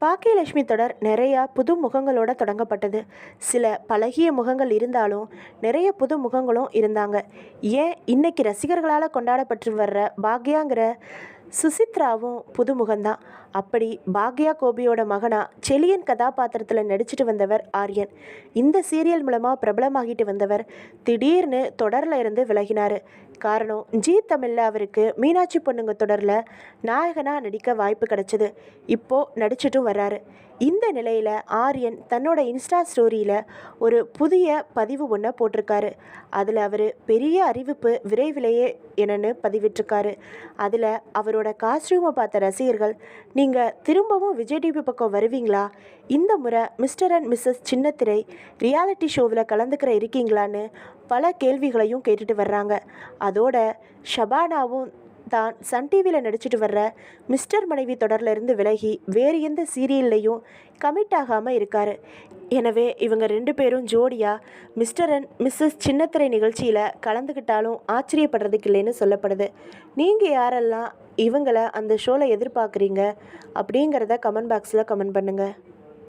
பாக்கியலட்சுமி தொடர் நிறையா புது முகங்களோட தொடங்கப்பட்டது. சில பழகிய முகங்கள் இருந்தாலும் நிறைய புது முகங்களும் இருந்தாங்க. ஏன் இன்னைக்கு ரசிகர்களால் கொண்டாடப்பட்டு வர்ற பாக்யாங்கிற சுசித்ராவும் புதுமுகம்தான். அப்படி பாக்யா கோபியோட மகனா செலியன் கதாபாத்திரத்தில் நடிச்சிட்டு வந்தவர் ஆரியன். இந்த சீரியல் மூலமாக பிரபலமாகிட்டு வந்தவர் திடீர்னு தொடரில் இருந்து விலகினார். காரணம் ஜி தமிழில் அவருக்கு மீனாட்சி பொண்ணுங்க தொடரில் நாயகனாக நடிக்க வாய்ப்பு கிடைச்சது. இப்போது நடிச்சிட்டும் வர்றாரு. இந்த நிலையில் ஆரியன் தன்னோட இன்ஸ்டா ஸ்டோரியில் ஒரு புதிய பதிவு ஒன்றை போட்டிருக்காரு. அதில் அவர் பெரிய அறிவிப்பு விரைவிலேயே என்னன்னு பதிவிட்டிருக்காரு. அதில் அவரோட காஸ்டியூமை பார்த்த ரசிகர்கள் நீங்கள் திரும்பவும் விஜய் டிவி பக்கம் வருவீங்களா? இந்த முறை மிஸ்டர் அண்ட் மிஸ்ஸஸ் சின்னத்திரை ரியாலிட்டி ஷோவில் கலந்துக்கிற இருக்கீங்களான்னு பல கேள்விகளையும் கேட்டுட்டு வர்றாங்க. அதோட ஷபானாவும் தான் சன் டிவியில் நடிச்சிட்டு வர்ற மிஸ்டர் மனைவி தொடர்லேருந்து விலகி வேறு எந்த சீரியல்லையும் கமிட் ஆகாமல் இருக்காரு. எனவே இவங்க ரெண்டு பேரும் ஜோடியாக மிஸ்டர் அண்ட் மிஸ்ஸஸ் சின்னத்திரை நிகழ்ச்சியில் கலந்துக்கிட்டாலும் ஆச்சரியப்படுறதுக்கு இல்லைன்னு சொல்லப்படுது. நீங்கள் யாரெல்லாம் இவங்களை அந்த ஷோவில் எதிர்பார்க்குறீங்க அப்படிங்கிறத கமெண்ட் பாக்ஸில் கமெண்ட் பண்ணுங்கள்